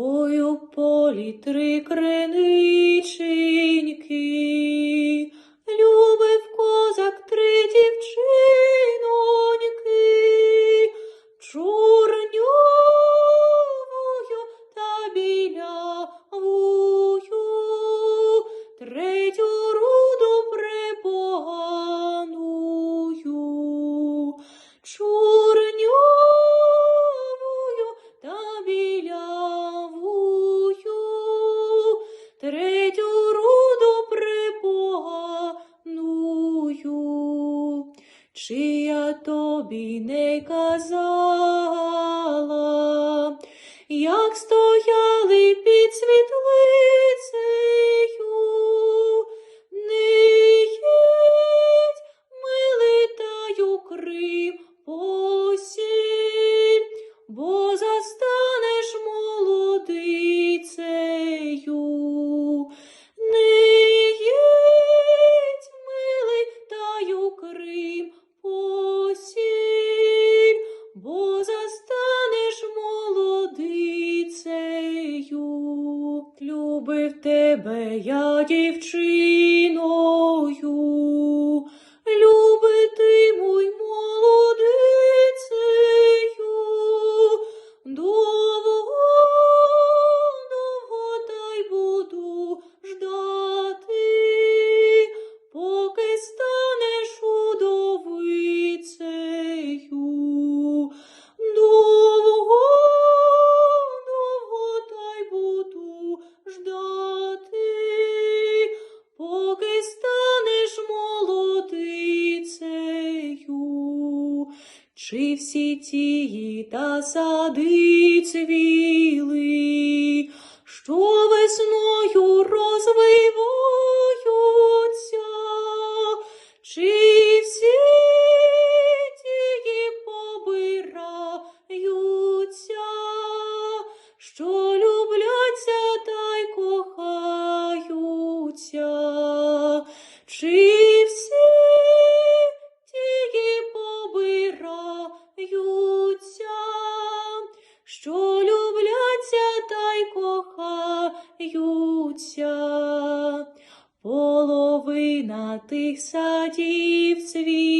Ой у полі три криниченьки, любив козак три дівчиноньки, чорнявою та білявою, третю руду препоганую, Чи я тобі не казала, як стояли під світлицею, Любив тебе я дівчиною, Чи всі тії та сади цвіли, що весною розвиваються, чи всі тії побираються, що любляться та й кохаються, чи Половина тих садів цвіте,